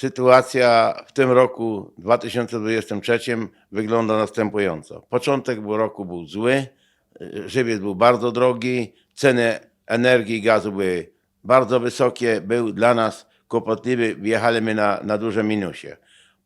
Sytuacja w tym roku 2023 wygląda następująco. Początek roku był zły, y, żywiec był bardzo drogi, ceny energii i gazu były bardzo wysokie, był dla nas kłopotliwy, wjechaliśmy na, na duże minusie.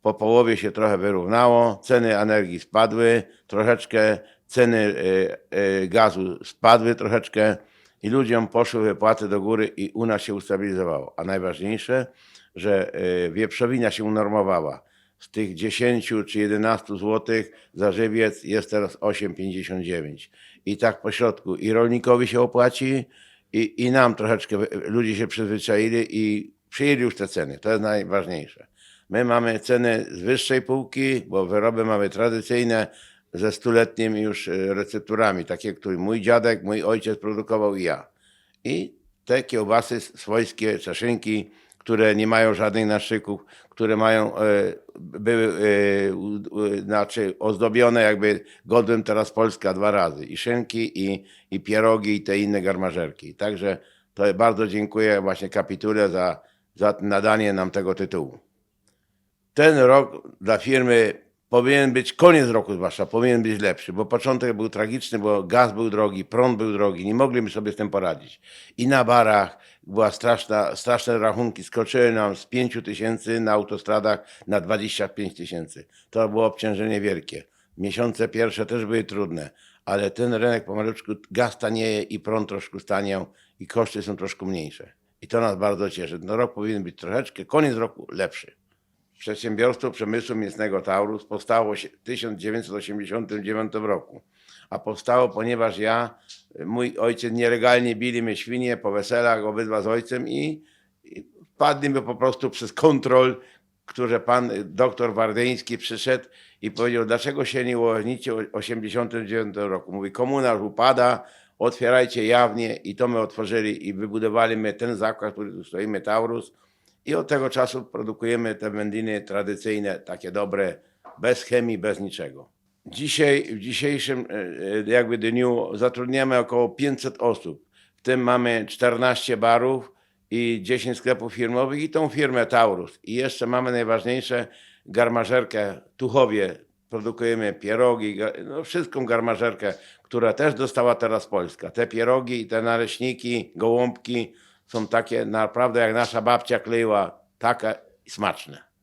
Po połowie się trochę wyrównało, ceny energii spadły troszeczkę, ceny y, y, gazu spadły troszeczkę i ludziom poszły wypłaty do góry i u nas się ustabilizowało. A najważniejsze, że y, wieprzowina się unormowała. Z tych 10 czy 11 zł za żywiec jest teraz 8,59. I tak po środku i rolnikowi się opłaci, i, i nam troszeczkę wy- ludzie się przyzwyczaili i przyjęli już te ceny. To jest najważniejsze. My mamy ceny z wyższej półki, bo wyroby mamy tradycyjne ze stuletnimi już y, recepturami, takie, które mój dziadek, mój ojciec produkował i ja. I te kiełbasy swojskie, czaszynki, które nie mają żadnych naszyków, które mają, e, były e, znaczy ozdobione jakby godłem teraz Polska dwa razy. I szynki, i, i pierogi, i te inne garmażerki. Także to bardzo dziękuję właśnie kapitule za, za nadanie nam tego tytułu. Ten rok dla firmy powinien być, koniec roku zwłaszcza, powinien być lepszy, bo początek był tragiczny, bo gaz był drogi, prąd był drogi, nie mogliśmy sobie z tym poradzić. I na barach była straszna, straszne rachunki, skoczyły nam z 5 tysięcy na autostradach na 25 tysięcy. To było obciążenie wielkie. Miesiące pierwsze też były trudne, ale ten rynek pomalutku, gaz tanieje i prąd troszkę staniał i koszty są troszkę mniejsze. I to nas bardzo cieszy. No rok powinien być troszeczkę, koniec roku lepszy. Przedsiębiorstwo Przemysłu Mięsnego Taurus powstało w 1989 roku. A powstało, ponieważ ja, mój ojciec nielegalnie bili mnie świnie po weselach, obydwa z ojcem i, i wpadliśmy po prostu przez kontrol, które pan doktor Wardeński przyszedł i powiedział, dlaczego się nie uławnicie w 1989 roku. Mówi, komuna już upada, otwierajcie jawnie i to my otworzyli i wybudowaliśmy ten zakład, który tu stoimy, Taurus. I od tego czasu produkujemy te wędliny tradycyjne, takie dobre, bez chemii, bez niczego. Dzisiaj, w dzisiejszym e, e, jakby dniu zatrudniamy około 500 osób. W tym mamy 14 barów i 10 sklepów firmowych i tą firmę Taurus. I jeszcze mamy najważniejsze garmażerkę Tuchowie. Produkujemy pierogi, no wszystką garmażerkę, która też dostała teraz Polska. Te pierogi te naleśniki, gołąbki są takie naprawdę jak nasza babcia kleiła, takie smaczne.